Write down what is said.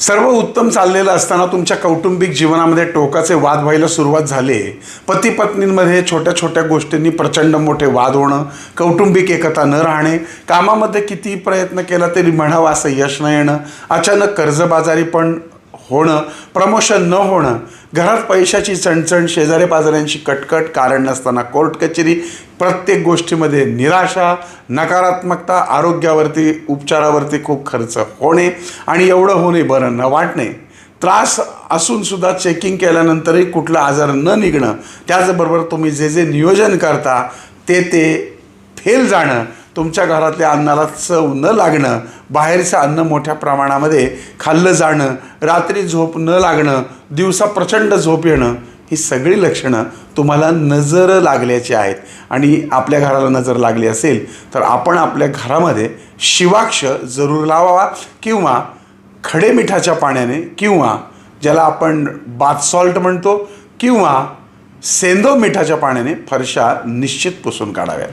सर्व उत्तम चाललेलं असताना तुमच्या कौटुंबिक जीवनामध्ये टोकाचे वाद व्हायला सुरुवात झाली. पती पत्नींमध्ये छोट्या छोट्या गोष्टींनी प्रचंड मोठे वाद होणं कौटुंबिक एकता न राहणे कामामध्ये किती प्रयत्न केला तरी म्हणावं असं यश न येणं अचानक कर्जबाजारी पण होणं प्रमोशन न होणं घरात पैशाची चणचण शेजारी पाजाऱ्यांची कटकट कारण नसताना कोर्ट कचेरी प्रत्येक गोष्टीमध्ये निराशा नकारात्मकता आरोग्यावरती उपचारावरती खूप खर्च होणे आणि एवढं होणे बरं न वाटणे. त्रास असून सुद्धा चेकिंग केल्यानंतरही कुठला आजार न निघणं त्याचबरोबर तुम्ही जे जे नियोजन करता ते ते फेल जाणं तुमच्या घरातल्या अन्नाला चव न लागणं बाहेरचं अन्न मोठ्या प्रमाणामध्ये खाल्लं जाणं रात्री झोप न लागणं दिवसा प्रचंड झोप येणं ही सगळी लक्षणं तुम्हाला नजर लागल्याची आहेत. आणि आपल्या घराला नजर लागली असेल तर आपण आपल्या घरामध्ये शिवाक्ष जरूर लावावा किंवा खडे मिठाच्या पाण्याने किंवा ज्याला आपण बाथ सॉल्ट म्हणतो किंवा सेंदो मिठाच्या पाण्याने फरशा निश्चित पुसून काढाव्यात.